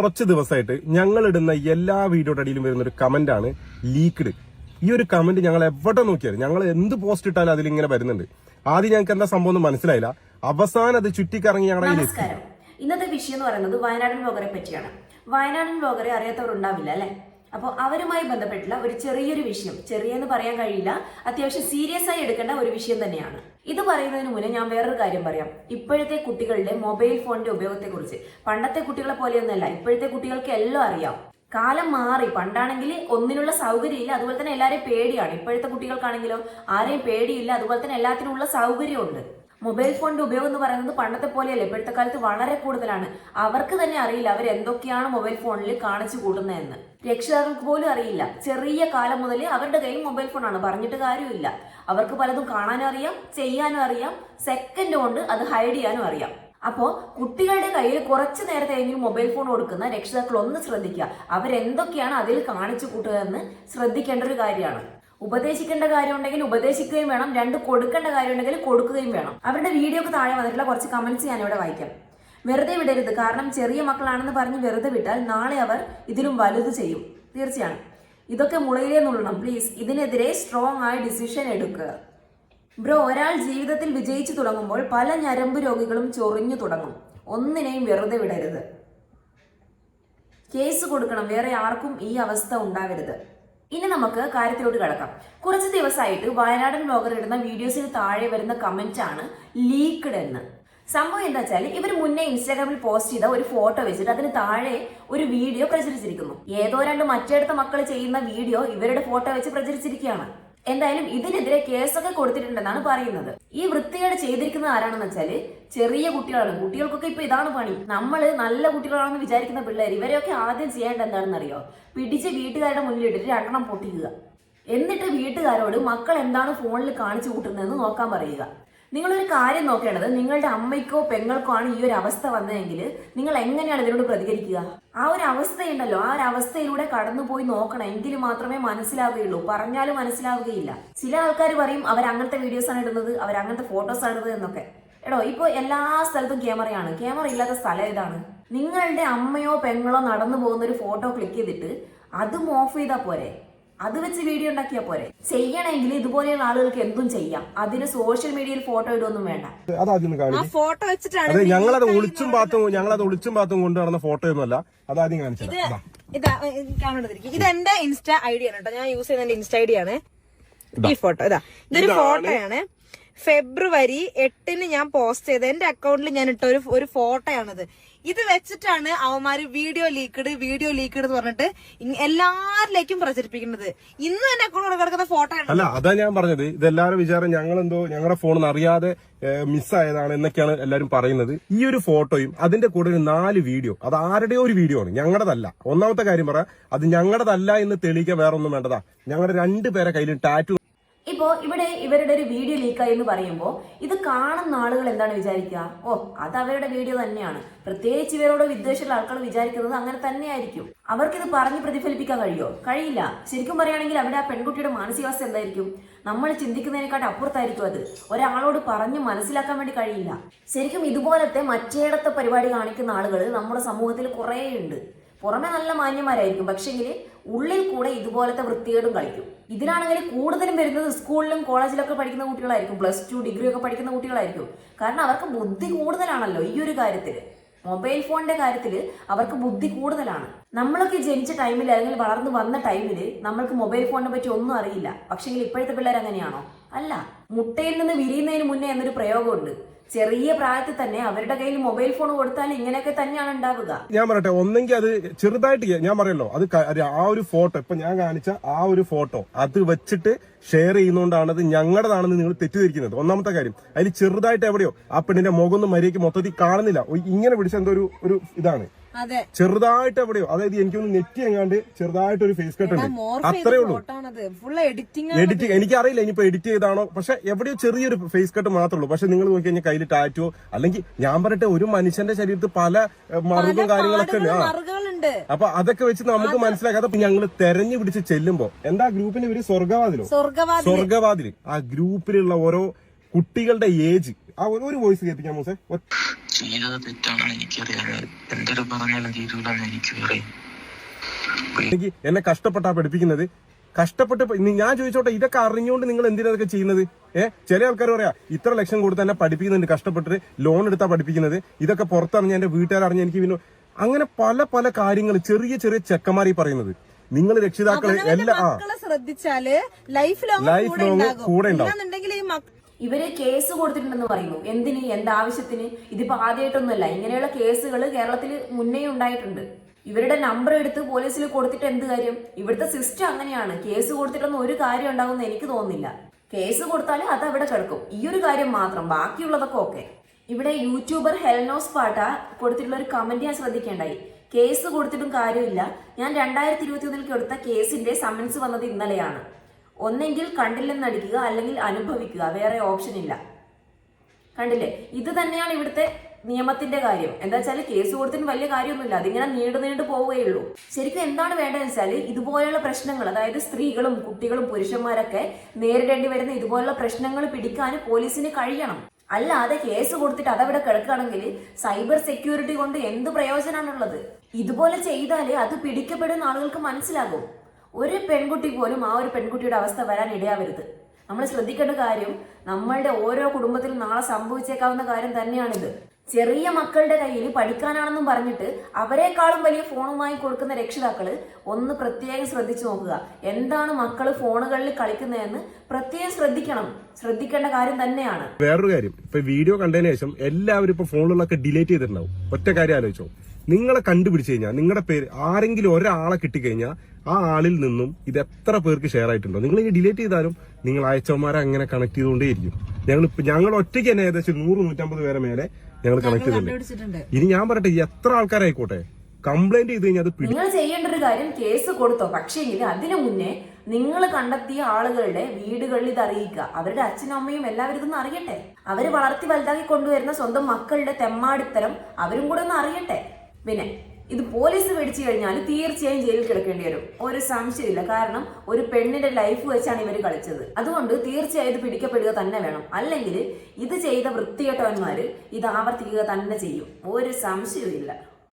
കുറച്ച് ദിവസമായിട്ട് ഞങ്ങൾ ഇടുന്ന എല്ലാ വീഡിയോയുടെ അടിയിലും വരുന്ന ഒരു കമന്റ് ആണ് ലീക്ക്ഡ് ഈ ഒരു കമന്റ് ഞങ്ങൾ എവിടെ നോക്കിയാലും ഞങ്ങൾ എന്ത് പോസ്റ്റ് ഇട്ടാലും അതിൽ ഇങ്ങനെ വരുന്നുണ്ട്. ആദ്യം ഞങ്ങൾക്ക് എന്താ സംഭവം എന്ന് മനസ്സിലായില്ല. അവസാനം അത് ചുറ്റിക്കറങ്ങി ഞങ്ങളുടെ ഇന്നത്തെ വിഷയം എന്ന് പറയുന്നത് വയനാടൻ വ്ലോഗറെ പറ്റിയാണ്. വയനാടൻ ബ്ലോഗറെ അറിയാത്തവരുണ്ടാവില്ല അല്ലെ? അപ്പോൾ അവരുമായി ബന്ധപ്പെട്ടുള്ള ഒരു ചെറിയൊരു വിഷയം ചെറിയെന്ന് പറയാൻ കഴിയില്ല. അത്യാവശ്യം സീരിയസ് ആയി എടുക്കേണ്ട ഒരു വിഷയം തന്നെയാണ്. ഇത് പറയുന്നതിന് മുന്നേ ഞാൻ വേറൊരു കാര്യം പറയാം. ഇപ്പോഴത്തെ കുട്ടികളുടെ മൊബൈൽ ഫോണിന്റെ ഉപയോഗത്തെക്കുറിച്ച്. പണ്ടത്തെ കുട്ടികളെ പോലെയൊന്നുമല്ല ഇപ്പോഴത്തെ കുട്ടികൾക്ക് എല്ലാം അറിയാം. കാലം മാറി പണ്ടാണെങ്കിൽ ഒന്നിനുള്ള സൗകര്യമില്ല അതുപോലെ തന്നെ എല്ലാവരെയും പേടിയാണ്. ഇപ്പോഴത്തെ കുട്ടികൾക്കാണെങ്കിലോ ആരെയും പേടിയില്ല അതുപോലെ തന്നെ എല്ലാത്തിനുമുള്ള സൗകര്യമുണ്ട് മൊബൈൽ ഫോണിന്റെ ഉപയോഗം എന്ന് പറയുന്നത് പണ്ടത്തെ പോലെയല്ല ഇപ്പോഴത്തെ കാലത്ത് വളരെ കൂടുതലാണ്. അവർക്ക് തന്നെ അറിയില്ല അവർ എന്തൊക്കെയാണ് മൊബൈൽ ഫോണിൽ കാണിച്ചു കൂടുന്നതെന്ന് രക്ഷിതാക്കൾക്ക് പോലും അറിയില്ല. ചെറിയ കാലം മുതൽ അവരുടെ കയ്യിൽ മൊബൈൽ ഫോണാണ്. പറഞ്ഞിട്ട് കാര്യമില്ല. അവർക്ക് പലതും കാണാനും അറിയാം ചെയ്യാനും അറിയാം സെക്കൻഡ് കൊണ്ട് അത് ഹൈഡ് ചെയ്യാനും അറിയാം. അപ്പോൾ കുട്ടികളുടെ കയ്യിൽ കുറച്ച് നേരത്തെയെങ്കിലും മൊബൈൽ ഫോൺ കൊടുക്കുന്ന രക്ഷിതാക്കൾ ഒന്ന് ശ്രദ്ധിക്കുക. അവരെന്തൊക്കെയാണ് അതിൽ കാണിച്ചു കൂട്ടുക എന്ന് ശ്രദ്ധിക്കേണ്ട ഒരു കാര്യമാണ്. ഉപദേശിക്കേണ്ട കാര്യം ഉണ്ടെങ്കിൽ ഉപദേശിക്കുകയും വേണം. രണ്ട് കൊടുക്കേണ്ട കാര്യം ഉണ്ടെങ്കിൽ കൊടുക്കുകയും വേണം. അവരുടെ വീഡിയോക്ക് താഴെ വന്നിട്ടുള്ള കുറച്ച് കമന്റ്സ് ഞാൻ ഇവിടെ വായിക്കാം. വെറുതെ വിടരുത്. കാരണം ചെറിയ മക്കളാണെന്ന് പറഞ്ഞ് വെറുതെ വിട്ടാൽ നാളെ അവർ ഇതിലും വലുത് ചെയ്യും. തീർച്ചയാണ്. ഇതൊക്കെ മുളയിലേ നുള്ളണം. പ്ലീസ് ഇതിനെതിരെ സ്ട്രോങ് ആയ ഡിസിഷൻ എടുക്കുക ബ്രോ ഒരാൾ ജീവിതത്തിൽ വിജയിച്ചു തുടങ്ങുമ്പോൾ പല ഞരമ്പ് രോഗികളും ചൊറിഞ്ഞു തുടങ്ങും. ഒന്നിനെയും വെറുതെ വിടരുത്. കേസ് കൊടുക്കണം. വേറെ ആർക്കും ഈ അവസ്ഥ ഉണ്ടാവരുത്. ഇനി നമുക്ക് കാര്യത്തിലോട്ട് കിടക്കാം. കുറച്ച് ദിവസമായിട്ട് വയനാടൻ ബ്ലോഗർ ഇടുന്ന വീഡിയോസിന് താഴെ വരുന്ന കമന്റ് ആണ് ലീക്ക്ഡ് എന്ന്. സംഭവം എന്താ വെച്ചാൽ ഇവർ മുന്നേ ഇൻസ്റ്റാഗ്രാമിൽ പോസ്റ്റ് ചെയ്ത ഒരു ഫോട്ടോ വെച്ചിട്ട് അതിന് താഴെ ഒരു വീഡിയോ പ്രചരിച്ചിരിക്കുന്നു. ഏതോ രണ്ട് മറ്റേടത്ത മക്കൾ ചെയ്യുന്ന വീഡിയോ ഇവരുടെ ഫോട്ടോ വെച്ച് പ്രചരിച്ചിരിക്കുകയാണ്. എന്തായാലും ഇതിനെതിരെ കേസൊക്കെ കൊടുത്തിട്ടുണ്ടെന്നാണ് പറയുന്നത്. ഈ വൃത്തികേട് ചെയ്തിരിക്കുന്നത് ആരാണെന്ന് വെച്ചാൽ ചെറിയ കുട്ടികളാണ്. കുട്ടികൾക്കൊക്കെ ഇപ്പൊ ഇതാണ് പണി. നമ്മൾ നല്ല കുട്ടികളാണെന്ന് വിചാരിക്കുന്ന പിള്ളേർ ഇവരെയൊക്കെ ആദ്യം ചെയ്യേണ്ട എന്താണെന്ന് അറിയോ പിടിച്ച് വീട്ടുകാരുടെ മുന്നിലിട്ടിട്ട് രണ്ടെണ്ണം പൊട്ടിക്കുക. എന്നിട്ട് വീട്ടുകാരോട് മക്കൾ എന്താണ് ഫോണിൽ കാണിച്ചു കൂട്ടുന്നതെന്ന് നോക്കാൻ പറയുക. നിങ്ങളൊരു കാര്യം നോക്കേണ്ടത് നിങ്ങളുടെ അമ്മയ്ക്കോ പെങ്ങൾക്കോ ആണ് ഈ ഒരു അവസ്ഥ വന്നതെങ്കിൽ നിങ്ങൾ എങ്ങനെയാണ് ഇതിനോട് പ്രതികരിക്കുക? ആ ഒരു അവസ്ഥയുണ്ടല്ലോ. ആ ഒരു അവസ്ഥയിലൂടെ കടന്നുപോയി നോക്കണം. എങ്കിൽ മാത്രമേ മനസ്സിലാവുകയുള്ളൂ. പറഞ്ഞാലും മനസ്സിലാവുകയില്ല. ചില ആൾക്കാർ പറയും അവർ അങ്ങനത്തെ വീഡിയോസ് ആണ് ഇടുന്നത്. അവർ അങ്ങനത്തെ ഫോട്ടോസ് ആണ് ഇടുന്നത് എന്നൊക്കെ. എടോ ഇപ്പൊ എല്ലാ സ്ഥലത്തും ക്യാമറയാണ് ക്യാമറ ഇല്ലാത്ത സ്ഥലം ഏതാണ്? നിങ്ങളുടെ അമ്മയോ പെങ്ങളോ നടന്നു പോകുന്ന ഒരു ഫോട്ടോ ക്ലിക്ക് ചെയ്തിട്ട് അതും ഓഫ് ചെയ്താൽ പോരെ? അത് വെച്ച് വീഡിയോ ഉണ്ടാക്കിയാൽ പോരെ. ചെയ്യണമെങ്കിൽ ഇതുപോലെയുള്ള ആളുകൾക്ക് എന്തും ചെയ്യാം. അതിന് സോഷ്യൽ മീഡിയയിൽ ഫോട്ടോ ഇടുവൊന്നും വേണ്ട. ആ ഫോട്ടോ വെച്ചിട്ടാണ് ഞങ്ങൾ അത് ഞങ്ങളത് ഒളിച്ചും പാത്തും ഞങ്ങളത് ഒളിച്ചും പാത്തും കൊണ്ടു നടന്ന ഫോട്ടോ ഒന്നുമല്ല. അതാദ്യം കാണിച്ചത്. ഇത് ഇതാ എന്റെ ഇൻസ്റ്റ ഐഡിയ ആണ് കേട്ടോ. ഞാൻ യൂസ് ചെയ്യുന്ന എന്റെ ഇൻസ്റ്റ ഐഡി ആണ്. ഈ ഫോട്ടോ ഇതാ. ഇതൊരു ഫോട്ടോയാണ് ഫെബ്രുവരി എട്ടിന് ഞാൻ പോസ്റ്റ് ചെയ്ത് എന്റെ അക്കൗണ്ടിൽ ഞാൻ ഇട്ട ഒരു ഒരു ഫോട്ടോയാണിത് ഇത് വെച്ചിട്ടാണ് അവന്മാര് വീഡിയോ ലീക്ക്ഡ് വീഡിയോ ലീക്ക്ഡ് എന്ന് പറഞ്ഞിട്ട് എല്ലാരിലേക്കും പ്രചരിപ്പിക്കുന്നത്. ഇന്ന് തന്നെ കൂടെ കിടക്കുന്ന ഫോട്ടോ അല്ല അതാ ഞാൻ പറഞ്ഞത്. ഇതെല്ലാവരും വിചാരം ഞങ്ങൾ എന്തോ ഞങ്ങളുടെ ഫോണിൽ അറിയാതെ മിസ്സായതാണ് എന്നൊക്കെയാണ് എല്ലാരും പറയുന്നത്. ഈ ഒരു ഫോട്ടോയും അതിന്റെ കൂടെ ഒരു നാല് വീഡിയോ അത് ആരുടെയോ ഒരു വീഡിയോ ആണ്. ഞങ്ങളുടേതല്ല ഒന്നാമത്തെ കാര്യം പറയാം അത് ഞങ്ങളുടേതല്ല എന്ന് തെളിയിക്കാൻ വേറെ ഒന്നും വേണ്ടതാ ഞങ്ങളുടെ രണ്ടുപേരെ കയ്യിൽ ടാറ്റു ഇപ്പോ ഇവിടെ ഇവരുടെ ഒരു വീഡിയോ ലീക്കായി എന്ന് പറയുമ്പോൾ ഇത് കാണുന്ന ആളുകൾ എന്താണ് വിചാരിക്കുക ഓ അത് അവരുടെ വീഡിയോ തന്നെയാണ്. പ്രത്യേകിച്ച് ഇവരോട് വിദ്വേഷമുള്ള ആൾക്കാർ വിചാരിക്കുന്നത് അങ്ങനെ തന്നെയായിരിക്കും. അവർക്കിത് പറഞ്ഞ് പ്രതിഫലിപ്പിക്കാൻ കഴിയോ? കഴിയില്ല. ശരിക്കും പറയുകയാണെങ്കിൽ അവിടെ ആ പെൺകുട്ടിയുടെ മാനസികാവസ്ഥ എന്തായിരിക്കും? നമ്മൾ ചിന്തിക്കുന്നതിനെക്കാട്ട് അപ്പുറത്തായിരിക്കും അത്. ഒരാളോട് പറഞ്ഞ് മനസ്സിലാക്കാൻ വേണ്ടി കഴിയില്ല. ശരിക്കും ഇതുപോലത്തെ മറ്റേടത്തെ പരിപാടി കാണിക്കുന്ന ആളുകൾ നമ്മുടെ സമൂഹത്തിൽ കുറേയുണ്ട്. പുറമെ നല്ല മാന്യന്മാരായിരിക്കും. പക്ഷെങ്കിൽ ഉള്ളിൽ കൂടെ ഇതുപോലത്തെ വൃത്തികേടും കളിക്കും. ഇതിനാണെങ്കിൽ കൂടുതലും വരുന്നത് സ്കൂളിലും കോളേജിലൊക്കെ പഠിക്കുന്ന കുട്ടികളായിരിക്കും. പ്ലസ് ടു ഡിഗ്രി ഒക്കെ പഠിക്കുന്ന കുട്ടികളായിരിക്കും. കാരണം അവർക്ക് ബുദ്ധി കൂടുതലാണല്ലോ ഈ ഒരു കാര്യത്തിൽ മൊബൈൽ ഫോണിന്റെ കാര്യത്തിൽ അവർക്ക് ബുദ്ധി കൂടുതലാണ്. നമ്മളൊക്കെ ജനിച്ച ടൈമിൽ അല്ലെങ്കിൽ വളർന്നു വന്ന ടൈമിൽ നമ്മൾക്ക് മൊബൈൽ ഫോണിനെ പറ്റി ഒന്നും അറിയില്ല. പക്ഷെങ്കിൽ ഇപ്പോഴത്തെ പിള്ളേർ അങ്ങനെയാണോ അല്ല. മുട്ടയിൽ നിന്ന് വിരിയുന്നതിന് മുന്നേ എന്നൊരു പ്രയോഗമുണ്ട്. ചെറിയ പ്രായത്തിൽ തന്നെ അവരുടെ കയ്യിൽ മൊബൈൽ ഫോൺ കൊടുത്താൽ ഇങ്ങനെയൊക്കെ തന്നെയാണ് ഉണ്ടാവുക. ഞാൻ പറയട്ടെ ഒന്നെങ്കിൽ അത് ചെറുതായിട്ട് ഞാൻ പറയല്ലോ അത് ആ ഒരു ഫോട്ടോ ഇപ്പൊ ഞാൻ കാണിച്ച ആ ഒരു ഫോട്ടോ അത് വെച്ചിട്ട് ഷെയർ ചെയ്യുന്നതുകൊണ്ടാണ് അത് ഞങ്ങളുടേതാണെന്ന് നിങ്ങൾ തെറ്റിദ്ധരിക്കുന്നത്. ഒന്നാമത്തെ കാര്യം അതിൽ ചെറുതായിട്ട് എവിടെയോ ആ പെണ്ണിന്റെ മുഖം ഒന്നും മര്യാദയ്ക്ക് മൊത്തത്തിൽ കാണുന്നില്ല. ഇങ്ങനെ പിടിച്ച എന്തോ ഒരു ഇതാണ്. ചെറുതായിട്ട് എവിടെയോ അതായത് എനിക്കൊന്ന് നെറ്റി എങ്ങാണ്ട് ചെറുതായിട്ട് ഒരു ഫേസ് കട്ട് ഉണ്ട് അത്രേ ഉള്ളൂ. എഡിറ്റിംഗ് എഡിറ്റ് എനിക്കറിയില്ല ഇനിയിപ്പോ എഡിറ്റ് ചെയ്താണോ. പക്ഷെ എവിടെയോ ചെറിയൊരു ഫേസ് കട്ട് മാത്രമേ ഉള്ളൂ. പക്ഷെ നിങ്ങൾ നോക്കി കഴിഞ്ഞാൽ കയ്യിൽ ടാറ്റോ അല്ലെങ്കിൽ ഞാൻ പറയട്ടെ ഒരു മനുഷ്യന്റെ ശരീരത്തിൽ പല മറുകും കാര്യങ്ങളൊക്കെ ഉണ്ട്. അപ്പൊ അതൊക്കെ വെച്ച് നമുക്ക് മനസ്സിലാക്കാതെ അപ്പൊ ഞങ്ങൾ തെരഞ്ഞു പിടിച്ച് ചെല്ലുമ്പോ എന്താ ഗ്രൂപ്പിന് ഒരു സ്വർഗവാതിലോ സ്വർഗവാതിൽ ആ ഗ്രൂപ്പിലുള്ള ഓരോ കുട്ടികളുടെ ഏജ് ആ ഒരു- വോയിസ് കേൾപ്പിക്കാം മൂസേ. ചെയ്തത് തെറ്റാണെന്ന് എനിക്കറിയാം എന്തൊരു പറഞ്ഞാലും തീരൂലെന്ന് എനിക്കറിയാം എനിക്ക് എന്നെ കഷ്ടപ്പെട്ടാ പഠിപ്പിക്കുന്നത്. കഷ്ടപ്പെട്ട് പ- ഞാൻ ചോദിച്ചോട്ടെ ഇതൊക്കെ അറിഞ്ഞുകൊണ്ട് നിങ്ങൾ എന്തിനാ ഇതൊക്കെ ചെയ്യുന്നത്? ഏ ചില ആൾക്കാർ പറയാ ഇത്ര ലക്ഷം കൊടുത്ത് എന്നെ പഠിപ്പിക്കുന്നുണ്ട് കഷ്ടപ്പെട്ടിട്ട് ലോൺ എടുത്താ പഠിപ്പിക്കുന്നത്. ഇതൊക്കെ പുറത്തറിഞ്ഞ എന്റെ വീട്ടുകാരറിഞ്ഞ് എനിക്ക് പിന്നെ അങ്ങനെ പല പല കാര്യങ്ങൾ ചെറിയ ചെറിയ ചെക്കന്മാരി പറയുന്നത്. നിങ്ങൾ രക്ഷിതാക്കളെ എല്ലാ ആ. ശ്രദ്ധിച്ചാൽ ലൈഫ് ലോങ് കൂടെ ഉണ്ടാവും. ഇവർ കേസ് കൊടുത്തിട്ടുണ്ടെന്ന് പറയുന്നു. എന്തിന്? എന്താവശ്യത്തിന് ഇതിപ്പോ ആദ്യമായിട്ടൊന്നുമല്ല ഇങ്ങനെയുള്ള കേസുകൾ കേരളത്തിൽ മുന്നേ ഉണ്ടായിട്ടുണ്ട്. ഇവരുടെ നമ്പർ എടുത്ത് പോലീസിൽ കൊടുത്തിട്ട് എന്ത് കാര്യം? ഇവിടുത്തെ സിസ്റ്റം അങ്ങനെയാണ്. കേസ് കൊടുത്തിട്ടൊന്നും ഒരു കാര്യം ഉണ്ടാകുമെന്ന് എനിക്ക് തോന്നുന്നില്ല. കേസ് കൊടുത്താൽ അത് അവിടെ കിടക്കും. ഈ ഒരു കാര്യം മാത്രം ബാക്കിയുള്ളതൊക്കെ ഓക്കെ ഇവിടെ യൂട്യൂബർ ഹെൽനോസ് പാട്ട കൊടുത്തിട്ടുള്ള ഒരു കമന്റ് ഞാൻ ശ്രദ്ധിക്കേണ്ടായി. കേസ് കൊടുത്തിട്ടും കാര്യമില്ല. ഞാൻ രണ്ടായിരത്തി ഇരുപത്തി ഒന്നിൽ കൊടുത്ത കേസിന്റെ സമൻസ് വന്നത് ഇന്നലെയാണ്. ഒന്നെങ്കിൽ കണ്ടില്ലെന്ന് അടിക്കുക അല്ലെങ്കിൽ അനുഭവിക്കുക. വേറെ ഓപ്ഷൻ ഇല്ല. കണ്ടില്ലേ? ഇത് തന്നെയാണ് ഇവിടുത്തെ നിയമത്തിന്റെ കാര്യം. എന്താ വെച്ചാൽ കേസ് കൊടുത്തിന് വലിയ കാര്യമൊന്നുമില്ല. അതിങ്ങനെ നീണ്ടു നീണ്ടു പോവുകയുള്ളൂ ശരിക്കും എന്താണ് വേണ്ടതെന്ന് വെച്ചാൽ ഇതുപോലെയുള്ള പ്രശ്നങ്ങൾ അതായത് സ്ത്രീകളും കുട്ടികളും പുരുഷന്മാരൊക്കെ നേരിടേണ്ടി വരുന്ന ഇതുപോലുള്ള പ്രശ്നങ്ങൾ പിടിക്കാൻ പോലീസിന് കഴിയണം. അല്ലാതെ കേസ് കൊടുത്തിട്ട് അതവിടെ കിടക്കുകയാണെങ്കിൽ സൈബർ സെക്യൂരിറ്റി കൊണ്ട് എന്ത് പ്രയോജനമാണുള്ളത്? ഇതുപോലെ ചെയ്താൽ അത് പിടിക്കപ്പെടുന്ന ആളുകൾക്ക് മനസ്സിലാകും. ഒരു പെൺകുട്ടി പോലും ആ ഒരു പെൺകുട്ടിയുടെ അവസ്ഥ വരാൻ ഇടയാവരുത്. നമ്മൾ ശ്രദ്ധിക്കേണ്ട കാര്യം നമ്മളുടെ ഓരോ കുടുംബത്തിലും നാളെ സംഭവിച്ചേക്കാവുന്ന കാര്യം തന്നെയാണിത്. ചെറിയ മക്കളുടെ കയ്യിൽ പഠിക്കാനാണെന്നും പറഞ്ഞിട്ട് അവരെക്കാളും വലിയ ഫോണുമായി കൊടുക്കുന്ന രക്ഷിതാക്കൾ ഒന്ന് പ്രത്യേകം ശ്രദ്ധിച്ചു നോക്കുക. എന്താണ് മക്കൾ ഫോണുകളിൽ കളിക്കുന്നതെന്ന് പ്രത്യേകം ശ്രദ്ധിക്കണം. ശ്രദ്ധിക്കേണ്ട കാര്യം തന്നെയാണ്. വേറൊരു കാര്യം. ഇപ്പൊ വീഡിയോ കണ്ടതിന് ശേഷം എല്ലാവരും ഇപ്പൊ ഫോണുകളൊക്കെ ഡിലീറ്റ് ചെയ്തിട്ടുണ്ടാവും. ഒറ്റ കാര്യം ആലോചിച്ചോ. നിങ്ങളെ കണ്ടുപിടിച്ചു കഴിഞ്ഞാൽ നിങ്ങളുടെ പേര് ആരെങ്കിലും ഒരാളെ കിട്ടിക്കഴിഞ്ഞാൽ ആ ആളിൽ നിന്നും ഇത് എത്ര പേർക്ക് ഷെയർ ആയിട്ടുണ്ടോ? നിങ്ങൾ ഇനി ഡിലീറ്റ് ചെയ്താലും നിങ്ങൾ അയച്ചവന്മാരെ അങ്ങനെ കണക്ട് ചെയ്തുകൊണ്ടേയിരിക്കും. ഞങ്ങൾ ഞങ്ങൾ ഒറ്റയ്ക്ക് തന്നെ ഏകദേശം നൂറ് നൂറ്റമ്പത് പേരെ മേലെ ഞങ്ങൾ കണക്ട് ചെയ്തിട്ടുണ്ട് ഇനി ഞാൻ പറയട്ടെ എത്ര ആൾക്കാരായിക്കോട്ടെ? കംപ്ലൈന്റ് ചെയ്ത് കഴിഞ്ഞാൽ അത് പിടി നിങ്ങൾ ചെയ്യേണ്ട ഒരു കാര്യം കേസ് കൊടുത്തോ. പക്ഷേ അതിനു മുന്നേ നിങ്ങൾ കണ്ടെത്തിയ ആളുകളുടെ വീടുകളിൽ ഇത് അറിയിക്കുക. അവരുടെ അച്ഛനും അമ്മയും എല്ലാവരും ഇതൊന്നും അറിയട്ടെ. അവർ വളർത്തി വലുതാക്കി കൊണ്ടുവരുന്ന സ്വന്തം മക്കളുടെ തെമ്മാടിത്തരം അവരും കൂടെ ഒന്ന് അറിയട്ടെ. പിന്നെ ഇത് പോലീസ് പിടിച്ചു കഴിഞ്ഞാൽ തീർച്ചയായും ജയിലിൽ കിടക്കേണ്ടി വരും. ഒരു സംശയമില്ല കാരണം ഒരു പെണ്ണിന്റെ ലൈഫ് വെച്ചാണ് ഇവർ കളിച്ചത്. അതുകൊണ്ട് തീർച്ചയായും ഇത് പിടിക്കപ്പെടുക തന്നെ വേണം. അല്ലെങ്കിൽ ഇത് ചെയ്ത വൃത്തികെട്ടവന്മാർ ഇത് ആവർത്തിക്കുക തന്നെ ചെയ്യും. ഒരു സംശയവും